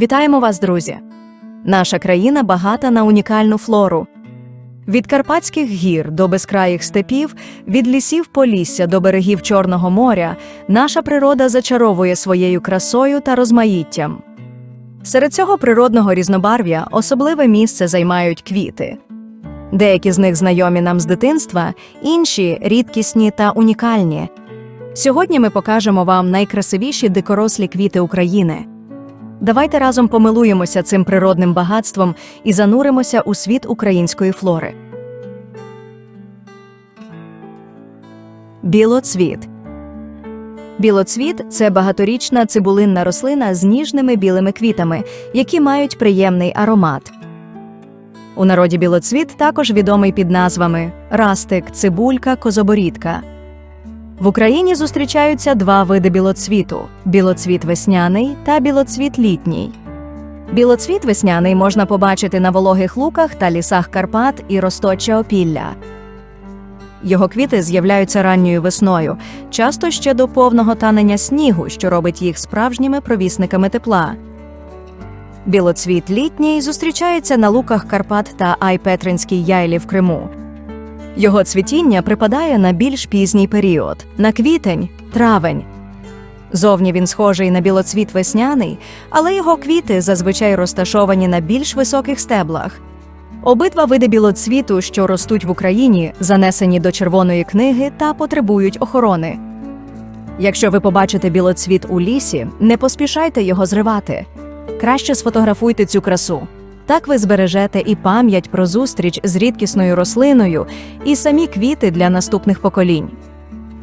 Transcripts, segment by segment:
Вітаємо вас, друзі! Наша країна багата на унікальну флору. Від Карпатських гір до безкраїх степів, від лісів Полісся до берегів Чорного моря наша природа зачаровує своєю красою та розмаїттям. Серед цього природного різнобарв'я особливе місце займають квіти. Деякі з них знайомі нам з дитинства, інші рідкісні та унікальні. Сьогодні ми покажемо вам найкрасивіші дикорослі квіти України. Давайте разом помилуємося цим природним багатством і зануримося у світ української флори. Білоцвіт. Білоцвіт це багаторічна цибулинна рослина з ніжними білими квітами, які мають приємний аромат. У народі білоцвіт також відомий під назвами растик, цибулька, козоборідка. В Україні зустрічаються два види білоцвіту: білоцвіт весняний та білоцвіт літній. Білоцвіт весняний можна побачити на вологих луках та лісах Карпат і росточа опілля. Його квіти з'являються ранньою весною, часто ще до повного танення снігу, що робить їх справжніми провісниками тепла. Білоцвіт літній зустрічається на луках Карпат та Айпетринській яйлі в Криму. Його цвітіння припадає на більш пізній період на квітень, травень. Зовні він схожий на білоцвіт весняний, але його квіти зазвичай розташовані на більш високих стеблах. Обидва види білоцвіту, що ростуть в Україні, занесені до червоної книги та потребують охорони. Якщо ви побачите білоцвіт у лісі, не поспішайте його зривати. Краще сфотографуйте цю красу. Так ви збережете і пам'ять про зустріч з рідкісною рослиною, і самі квіти для наступних поколінь.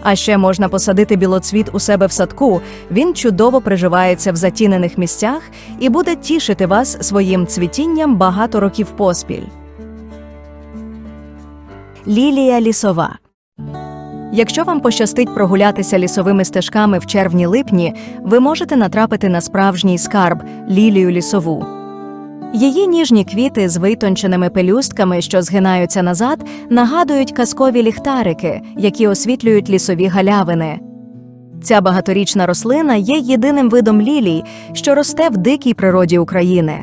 А ще можна посадити білоцвіт у себе в садку. Він чудово приживається в затінених місцях і буде тішити вас своїм цвітінням багато років поспіль. Лілія лісова. Якщо вам пощастить прогулятися лісовими стежками в червні-липні, ви можете натрапити на справжній скарб лілію лісову. Її ніжні квіти з витонченими пелюстками, що згинаються назад, нагадують казкові ліхтарики, які освітлюють лісові галявини. Ця багаторічна рослина є єдиним видом лілій, що росте в дикій природі України.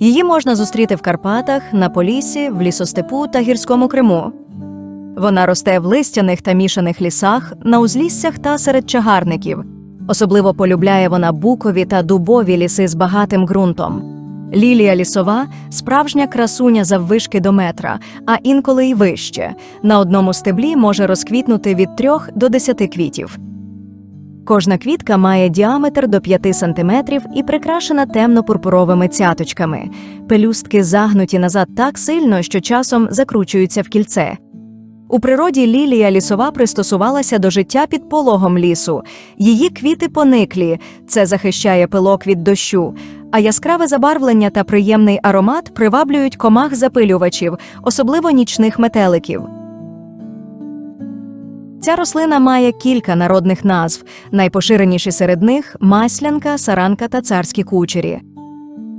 Її можна зустріти в Карпатах, на Поліссі, в лісостепу та гірському Криму. Вона росте в листяних та мішаних лісах, на узліссях та серед чагарників. Особливо полюбляє вона букові та дубові ліси з багатим ґрунтом. Лілія лісова справжня красуня заввишки до метра, а інколи й вище. На одному стеблі може розквітнути від 3 до 10 квітів. Кожна квітка має діаметр до 5 см і прикрашена темно-пурпуровими цяточками. Пелюстки загнуті назад так сильно, що часом закручуються в кільце. У природі лілія лісова пристосувалася до життя під пологом лісу. Її квіти пониклі, це захищає пилок від дощу, а яскраве забарвлення та приємний аромат приваблюють комах запилювачів, особливо нічних метеликів. Ця рослина має кілька народних назв, найпоширеніші серед них маслянка, саранка та царські кучері.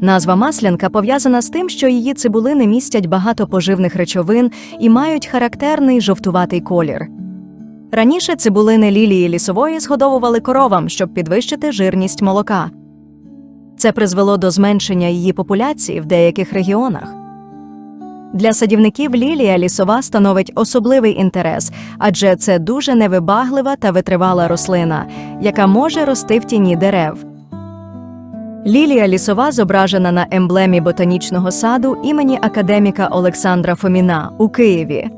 Назва маслянка пов'язана з тим, що її цибулини містять багато поживних речовин і мають характерний жовтуватий колір. Раніше цибулини лілії лісової згодовували коровам, щоб підвищити жирність молока. Це призвело до зменшення її популяції в деяких регіонах. Для садівників лілія лісова становить особливий інтерес, адже це дуже невибаглива та витривала рослина, яка може рости в тіні дерев. Лілія лісова зображена на емблемі ботанічного саду імені академіка Олександра Фоміна у Києві.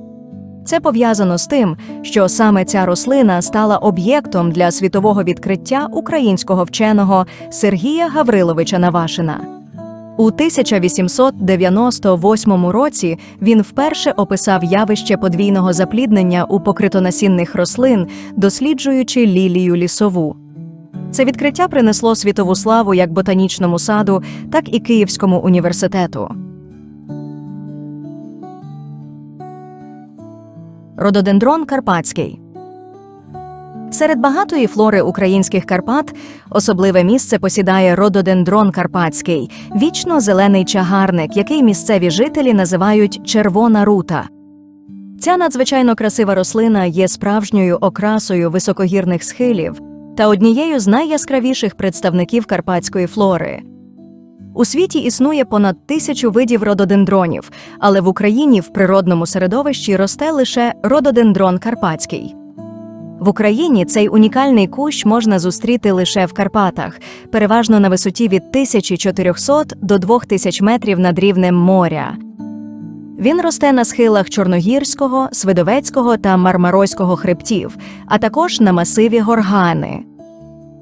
Це пов'язано з тим, що саме ця рослина стала об'єктом для світового відкриття українського вченого Сергія Гавриловича Навашина. У 1898 році він вперше описав явище подвійного запліднення у покритонасінних рослин, досліджуючи лілію лісову. Це відкриття принесло світову славу як ботанічному саду, так і Київському університету. Рододендрон Карпатський Серед багатої флори українських Карпат особливе місце посідає рододендрон Карпатський, вічно зелений чагарник, який місцеві жителі називають червона рута. Ця надзвичайно красива рослина є справжньою окрасою високогірних схилів та однією з найяскравіших представників карпатської флори. У світі існує понад тисячу видів рододендронів, але в Україні в природному середовищі росте лише рододендрон карпатський. В Україні цей унікальний кущ можна зустріти лише в Карпатах, переважно на висоті від 1400 до 2000 метрів над рівнем моря. Він росте на схилах Чорногірського, Свидовецького та Мармаройського хребтів, а також на масиві Горгани.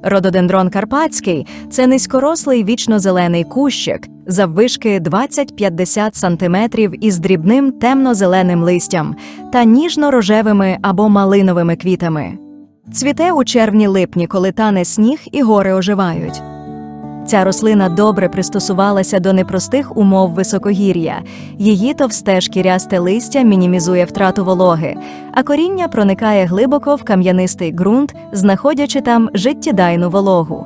Рододендрон карпатський це низькорослий вічно-зелений кущик заввишки 20-50 см із дрібним темно-зеленим листям та ніжно-рожевими або малиновими квітами. Цвіте у червні-липні, коли тане сніг і гори оживають. Ця рослина добре пристосувалася до непростих умов високогір'я. Її товсте шкірясте листя мінімізує втрату вологи, а коріння проникає глибоко в кам'янистий ґрунт, знаходячи там життєдайну вологу.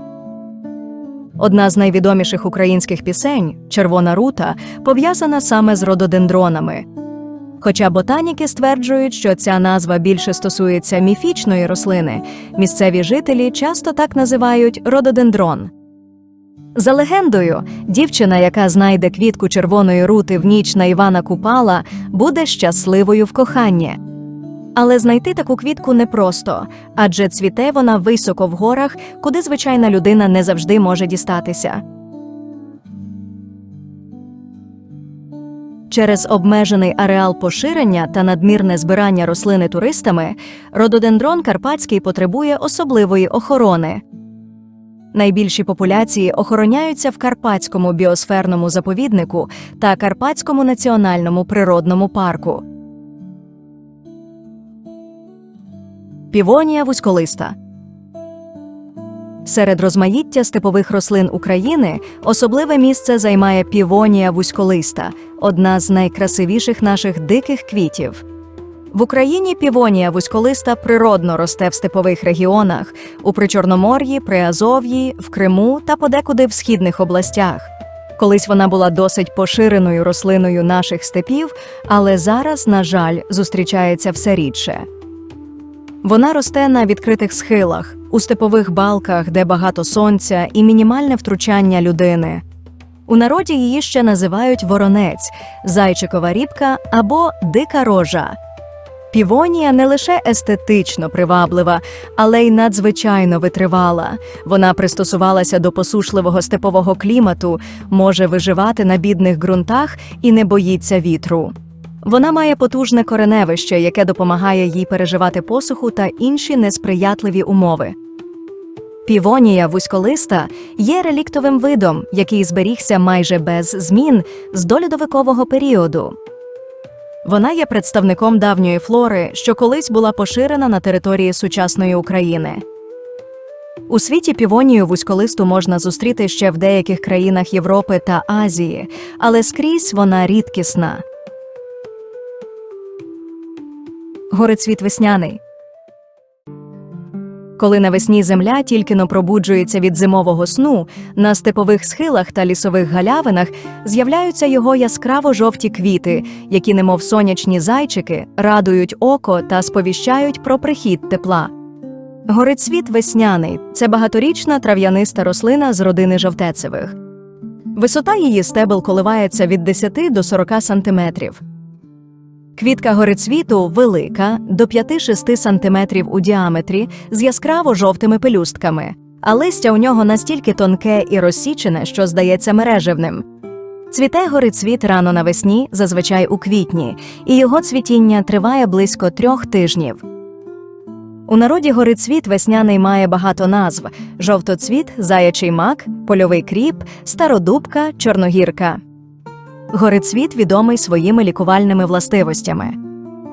Одна з найвідоміших українських пісень Червона рута пов'язана саме з рододендронами. Хоча ботаніки стверджують, що ця назва більше стосується міфічної рослини, місцеві жителі часто так називають рододендрон. За легендою, дівчина, яка знайде квітку червоної рути в ніч на Івана Купала, буде щасливою в коханні. Але знайти таку квітку непросто, адже цвіте вона високо в горах, куди звичайна людина не завжди може дістатися. Через обмежений ареал поширення та надмірне збирання рослини туристами рододендрон карпатський потребує особливої охорони. Найбільші популяції охороняються в Карпатському біосферному заповіднику та Карпатському національному природному парку. Півонія вузьколиста Серед розмаїття степових рослин України особливе місце займає півонія вузьколиста, одна з найкрасивіших наших диких квітів. В Україні півонія вузьколиста природно росте в степових регіонах у Причорномор'ї, Приазов'ї, в Криму та подекуди в східних областях. Колись вона була досить поширеною рослиною наших степів, але зараз, на жаль, зустрічається все рідше. Вона росте на відкритих схилах, у степових балках, де багато сонця і мінімальне втручання людини. У народі її ще називають воронець, зайчикова рібка або дика рожа. Півонія не лише естетично приваблива, але й надзвичайно витривала. Вона пристосувалася до посушливого степового клімату, може виживати на бідних ґрунтах і не боїться вітру. Вона має потужне кореневище, яке допомагає їй переживати посуху та інші несприятливі умови. Півонія вузьколиста є реліктовим видом, який зберігся майже без змін з долідовикового періоду. Вона є представником давньої флори, що колись була поширена на території сучасної України. У світі півонію вузьколисту можна зустріти ще в деяких країнах Європи та Азії, але скрізь вона рідкісна. Горецвіт весняний. Коли навесні земля тільки но пробуджується від зимового сну, на степових схилах та лісових галявинах з'являються його яскраво жовті квіти, які, немов сонячні зайчики, радують око та сповіщають про прихід тепла. Горецвіт весняний це багаторічна трав'яниста рослина з родини жовтецевих. Висота її стебел коливається від 10 до 40 сантиметрів. Квітка горицвіту велика, до 5-6 см у діаметрі, з яскраво жовтими пелюстками, а листя у нього настільки тонке і розсічене, що здається мережевним. Цвіте горицвіт рано навесні, зазвичай у квітні, і його цвітіння триває близько трьох тижнів. У народі горицвіт весняний має багато назв: жовтоцвіт, заячий мак, польовий кріп, стародубка, чорногірка. Горицвіт відомий своїми лікувальними властивостями.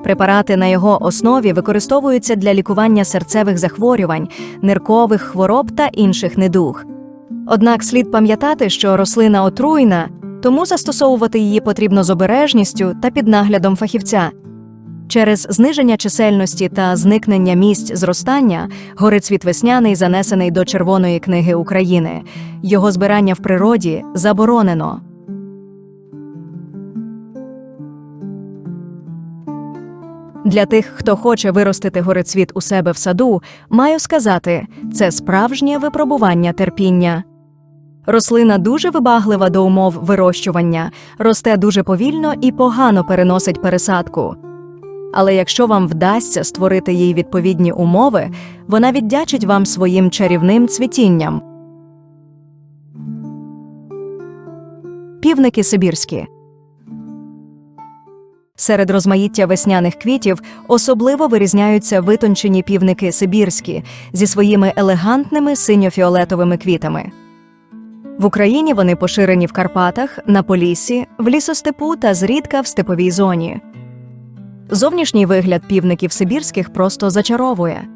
Препарати на його основі використовуються для лікування серцевих захворювань, ниркових хвороб та інших недуг. Однак слід пам'ятати, що рослина отруйна, тому застосовувати її потрібно з обережністю та під наглядом фахівця. Через зниження чисельності та зникнення місць зростання горицвіт весняний занесений до Червоної книги України. Його збирання в природі заборонено. Для тих, хто хоче виростити горецвіт у себе в саду, маю сказати, це справжнє випробування терпіння. Рослина дуже вибаглива до умов вирощування, росте дуже повільно і погано переносить пересадку. Але якщо вам вдасться створити їй відповідні умови, вона віддячить вам своїм чарівним цвітінням. Півники сибірські. Серед розмаїття весняних квітів особливо вирізняються витончені півники сибірські зі своїми елегантними синьо-фіолетовими квітами. В Україні вони поширені в Карпатах, на Поліссі, в лісостепу та зрідка в степовій зоні. Зовнішній вигляд півників сибірських просто зачаровує.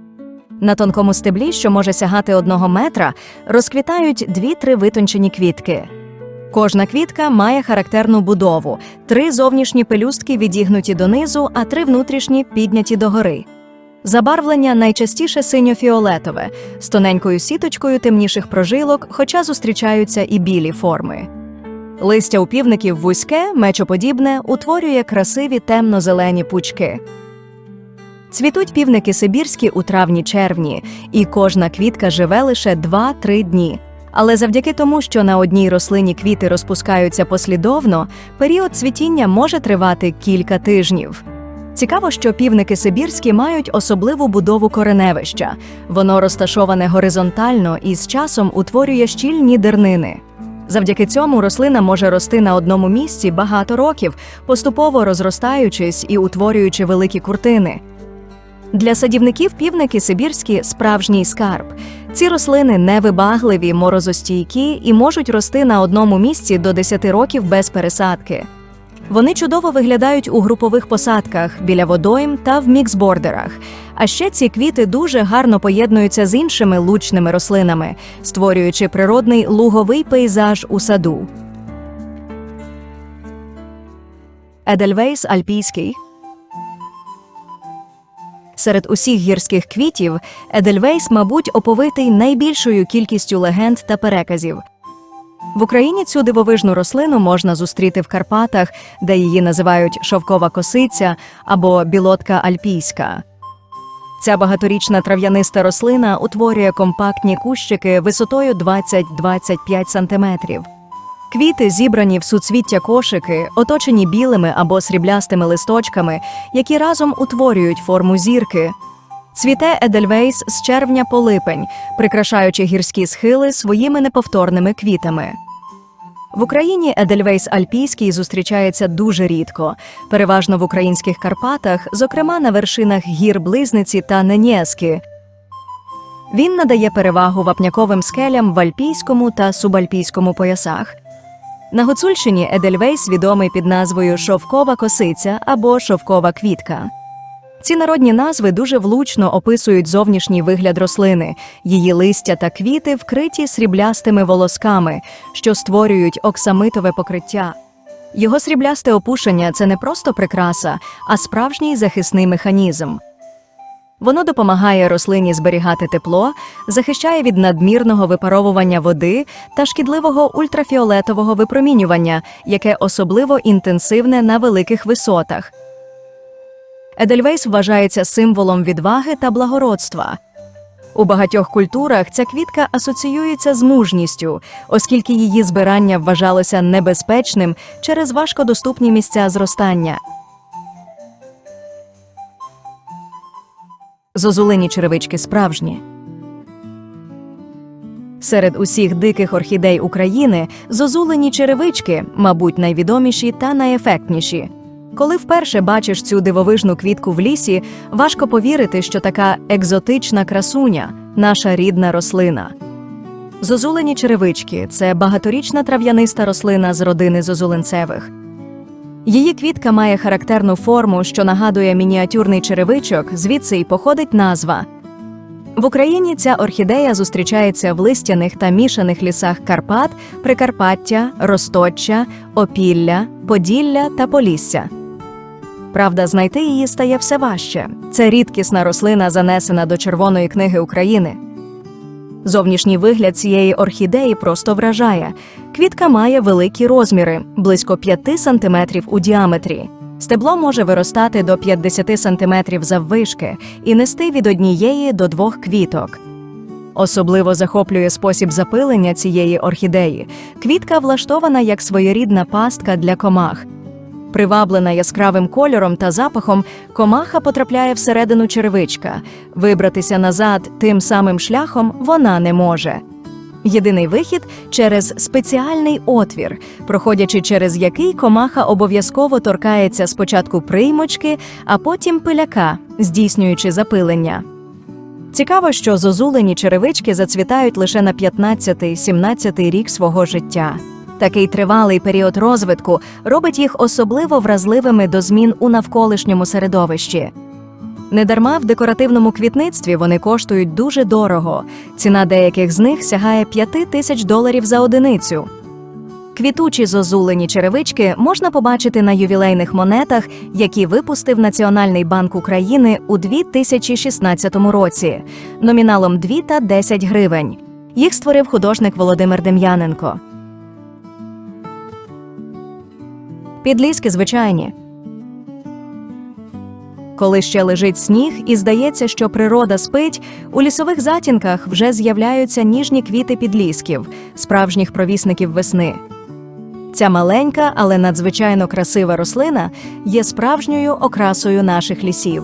На тонкому стеблі, що може сягати одного метра, розквітають дві-три витончені квітки. Кожна квітка має характерну будову: три зовнішні пелюстки відігнуті донизу, а три внутрішні підняті догори. Забарвлення найчастіше синьо-фіолетове, з тоненькою сіточкою темніших прожилок, хоча зустрічаються і білі форми. Листя у півників вузьке, мечоподібне, утворює красиві темно-зелені пучки. Цвітуть півники сибірські у травні-червні, і кожна квітка живе лише 2-3 дні. Але завдяки тому, що на одній рослині квіти розпускаються послідовно, період цвітіння може тривати кілька тижнів. Цікаво, що півники сибірські мають особливу будову кореневища. Воно розташоване горизонтально і з часом утворює щільні дернини. Завдяки цьому рослина може рости на одному місці багато років, поступово розростаючись і утворюючи великі куртини. Для садівників півники сибірські справжній скарб. Ці рослини невибагливі, морозостійкі і можуть рости на одному місці до 10 років без пересадки. Вони чудово виглядають у групових посадках біля водойм та в міксбордерах. А ще ці квіти дуже гарно поєднуються з іншими лучними рослинами, створюючи природний луговий пейзаж у саду. Едельвейс альпійський Серед усіх гірських квітів Едельвейс, мабуть, оповитий найбільшою кількістю легенд та переказів. В Україні цю дивовижну рослину можна зустріти в Карпатах, де її називають шовкова косиця або білотка альпійська. Ця багаторічна трав'яниста рослина утворює компактні кущики висотою 20-25 см. Квіти зібрані в суцвіття кошики, оточені білими або сріблястими листочками, які разом утворюють форму зірки. Цвіте Едельвейс з червня по липень, прикрашаючи гірські схили своїми неповторними квітами. В Україні Едельвейс альпійський зустрічається дуже рідко, переважно в українських Карпатах, зокрема на вершинах гір Близниці та Ненєски. Він надає перевагу вапняковим скелям в альпійському та субальпійському поясах. На Гуцульщині Едельвейс відомий під назвою шовкова косиця або шовкова квітка. Ці народні назви дуже влучно описують зовнішній вигляд рослини, її листя та квіти вкриті сріблястими волосками, що створюють оксамитове покриття. Його сріблясте опушення це не просто прикраса, а справжній захисний механізм. Воно допомагає рослині зберігати тепло, захищає від надмірного випаровування води та шкідливого ультрафіолетового випромінювання, яке особливо інтенсивне на великих висотах. Едельвейс вважається символом відваги та благородства. У багатьох культурах ця квітка асоціюється з мужністю, оскільки її збирання вважалося небезпечним через важкодоступні місця зростання. Зозулині черевички справжні. Серед усіх диких орхідей України зозулені черевички, мабуть, найвідоміші та найефектніші. Коли вперше бачиш цю дивовижну квітку в лісі, важко повірити, що така екзотична красуня наша рідна рослина. Зозулені черевички це багаторічна трав'яниста рослина з родини зозулинцевих. Її квітка має характерну форму, що нагадує мініатюрний черевичок, звідси й походить назва. В Україні ця орхідея зустрічається в листяних та мішаних лісах Карпат, Прикарпаття, Росточчя, Опілля, Поділля та Полісся. Правда, знайти її стає все важче. Це рідкісна рослина, занесена до Червоної книги України. Зовнішній вигляд цієї орхідеї просто вражає. Квітка має великі розміри близько 5 см у діаметрі. Стебло може виростати до 50 см заввишки і нести від однієї до двох квіток. Особливо захоплює спосіб запилення цієї орхідеї. Квітка влаштована як своєрідна пастка для комах. Приваблена яскравим кольором та запахом, комаха потрапляє всередину черевичка. Вибратися назад тим самим шляхом вона не може. Єдиний вихід через спеціальний отвір, проходячи через який комаха обов'язково торкається спочатку приймочки, а потім пиляка, здійснюючи запилення. Цікаво, що зозулені черевички зацвітають лише на 15-17 рік свого життя. Такий тривалий період розвитку робить їх особливо вразливими до змін у навколишньому середовищі. Недарма в декоративному квітництві вони коштують дуже дорого. Ціна деяких з них сягає 5 тисяч доларів за одиницю. Квітучі зозулені черевички можна побачити на ювілейних монетах, які випустив Національний банк України у 2016 році, номіналом 2 та 10 гривень. Їх створив художник Володимир Дем'яненко. Підліски звичайні. Коли ще лежить сніг і здається, що природа спить, у лісових затінках вже з'являються ніжні квіти підлісків, справжніх провісників весни. Ця маленька, але надзвичайно красива рослина є справжньою окрасою наших лісів.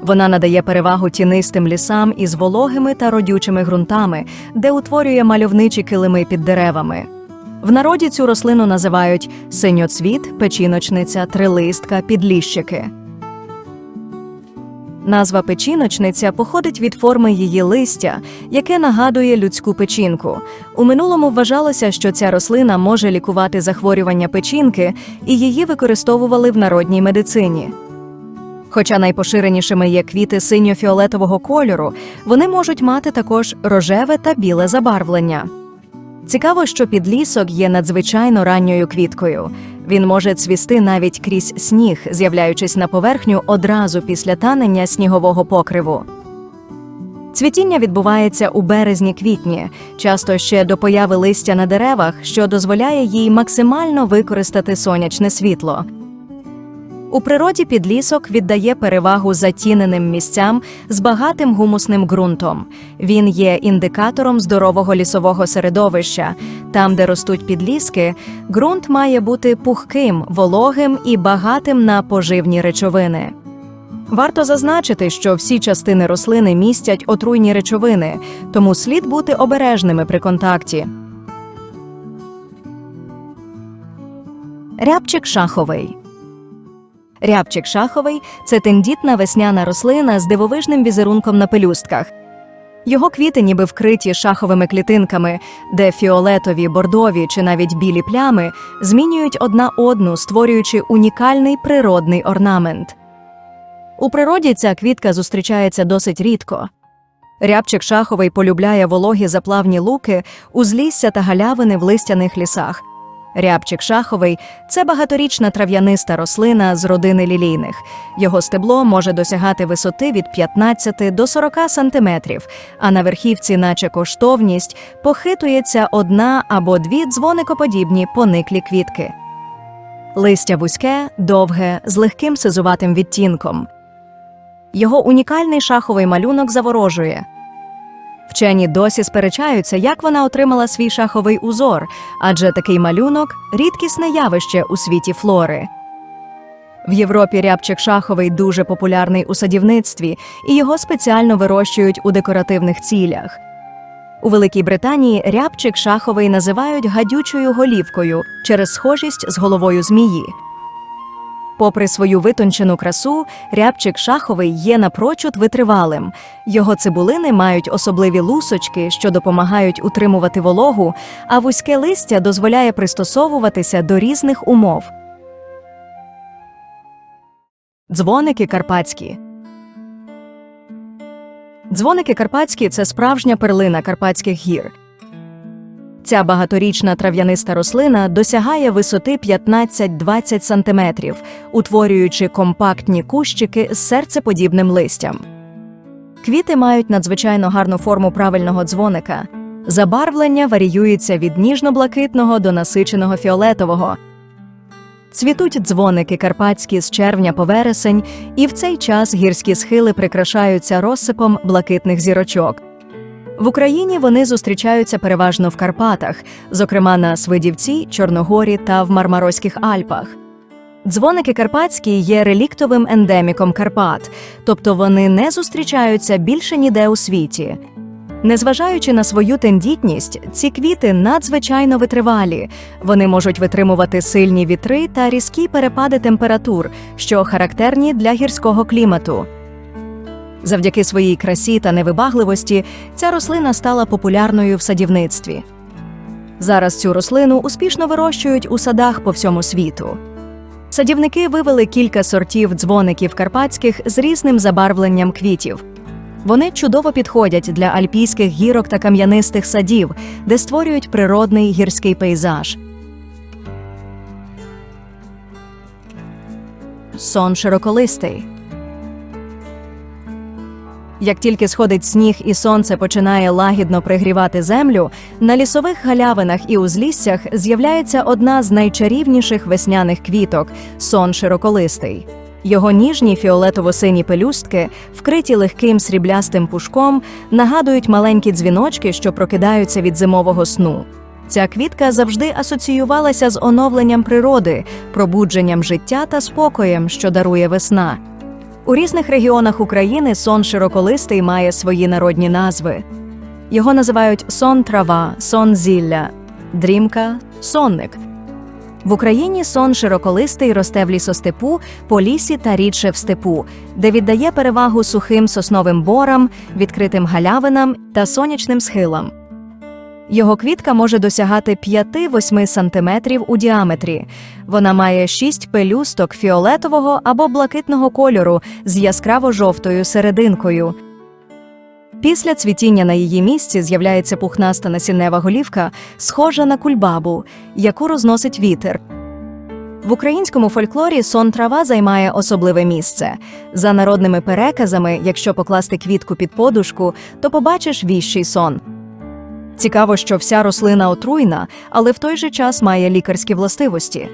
Вона надає перевагу тінистим лісам із вологими та родючими ґрунтами, де утворює мальовничі килими під деревами. В народі цю рослину називають синьоцвіт, печіночниця, трилистка, підліщики. Назва печіночниця походить від форми її листя, яке нагадує людську печінку. У минулому вважалося, що ця рослина може лікувати захворювання печінки, і її використовували в народній медицині. Хоча найпоширенішими є квіти синьо-фіолетового кольору, вони можуть мати також рожеве та біле забарвлення. Цікаво, що підлісок є надзвичайно ранньою квіткою. Він може цвісти навіть крізь сніг, з'являючись на поверхню одразу після танення снігового покриву. Цвітіння відбувається у березні-квітні, часто ще до появи листя на деревах, що дозволяє їй максимально використати сонячне світло. У природі підлісок віддає перевагу затіненим місцям з багатим гумусним ґрунтом. Він є індикатором здорового лісового середовища. Там, де ростуть підліски, ґрунт має бути пухким, вологим і багатим на поживні речовини. Варто зазначити, що всі частини рослини містять отруйні речовини, тому слід бути обережними при контакті. Рябчик шаховий. Рябчик шаховий це тендітна весняна рослина з дивовижним візерунком на пелюстках. Його квіти ніби вкриті шаховими клітинками, де фіолетові, бордові чи навіть білі плями змінюють одна одну, створюючи унікальний природний орнамент. У природі ця квітка зустрічається досить рідко. Рябчик шаховий полюбляє вологі заплавні луки, узлісся та галявини в листяних лісах. Рябчик шаховий це багаторічна трав'яниста рослина з родини лілійних. Його стебло може досягати висоти від 15 до 40 сантиметрів, а на верхівці, наче коштовність, похитується одна або дві дзвоникоподібні пониклі квітки. Листя вузьке, довге, з легким сизуватим відтінком. Його унікальний шаховий малюнок заворожує. Вчені досі сперечаються, як вона отримала свій шаховий узор, адже такий малюнок рідкісне явище у світі флори. В Європі рябчик шаховий дуже популярний у садівництві, і його спеціально вирощують у декоративних цілях. У Великій Британії рябчик шаховий називають гадючою голівкою через схожість з головою змії. Попри свою витончену красу, рябчик шаховий є напрочуд витривалим. Його цибулини мають особливі лусочки, що допомагають утримувати вологу, а вузьке листя дозволяє пристосовуватися до різних умов. Дзвоники карпатські. Дзвоники карпатські це справжня перлина Карпатських гір. Ця багаторічна трав'яниста рослина досягає висоти 15-20 см, утворюючи компактні кущики з серцеподібним листям. Квіти мають надзвичайно гарну форму правильного дзвоника. Забарвлення варіюється від ніжно-блакитного до насиченого фіолетового. Цвітуть дзвоники карпатські з червня по вересень, і в цей час гірські схили прикрашаються розсипом блакитних зірочок. В Україні вони зустрічаються переважно в Карпатах, зокрема на Свидівці, Чорногорі та в Мармароських Альпах. Дзвоники карпатські є реліктовим ендеміком Карпат, тобто вони не зустрічаються більше ніде у світі. Незважаючи на свою тендітність, ці квіти надзвичайно витривалі. Вони можуть витримувати сильні вітри та різкі перепади температур, що характерні для гірського клімату. Завдяки своїй красі та невибагливості ця рослина стала популярною в садівництві. Зараз цю рослину успішно вирощують у садах по всьому світу. Садівники вивели кілька сортів дзвоників карпатських з різним забарвленням квітів. Вони чудово підходять для альпійських гірок та кам'янистих садів, де створюють природний гірський пейзаж. Сон широколистий. Як тільки сходить сніг і сонце починає лагідно пригрівати землю, на лісових галявинах і узліссях з'являється одна з найчарівніших весняних квіток сон широколистий. Його ніжні фіолетово-сині пелюстки, вкриті легким сріблястим пушком, нагадують маленькі дзвіночки, що прокидаються від зимового сну. Ця квітка завжди асоціювалася з оновленням природи, пробудженням життя та спокоєм, що дарує весна. У різних регіонах України сон широколистий має свої народні назви. Його називають сон трава, сон зілля, дрімка, сонник. В Україні сон широколистий росте в лісостепу, по лісі та рідше в степу, де віддає перевагу сухим сосновим борам, відкритим галявинам та сонячним схилам. Його квітка може досягати 5-8 см у діаметрі. Вона має 6 пелюсток фіолетового або блакитного кольору з яскраво-жовтою серединкою. Після цвітіння на її місці з'являється пухнаста насіннева голівка, схожа на кульбабу, яку розносить вітер. В українському фольклорі сон трава займає особливе місце. За народними переказами, якщо покласти квітку під подушку, то побачиш віщий сон. Цікаво, що вся рослина отруйна, але в той же час має лікарські властивості.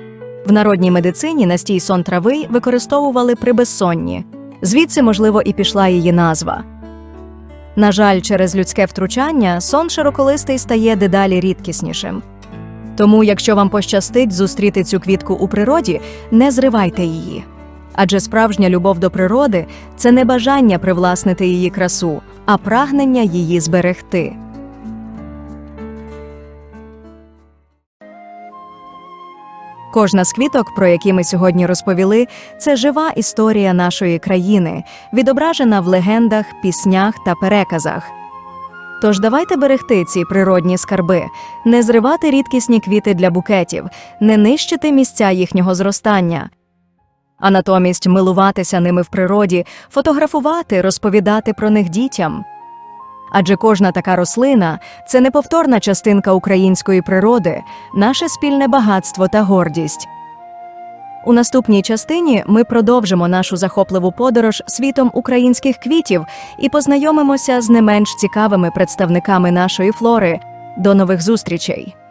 В народній медицині настій сон трави використовували при безсонні. Звідси, можливо, і пішла її назва. На жаль, через людське втручання сон широколистий стає дедалі рідкіснішим. Тому, якщо вам пощастить зустріти цю квітку у природі, не зривайте її. Адже справжня любов до природи це не бажання привласнити її красу, а прагнення її зберегти. Кожна з квіток, про які ми сьогодні розповіли, це жива історія нашої країни, відображена в легендах, піснях та переказах. Тож давайте берегти ці природні скарби, не зривати рідкісні квіти для букетів, не нищити місця їхнього зростання, а натомість милуватися ними в природі, фотографувати, розповідати про них дітям. Адже кожна така рослина це неповторна частинка української природи, наше спільне багатство та гордість. У наступній частині ми продовжимо нашу захопливу подорож світом українських квітів і познайомимося з не менш цікавими представниками нашої флори. До нових зустрічей!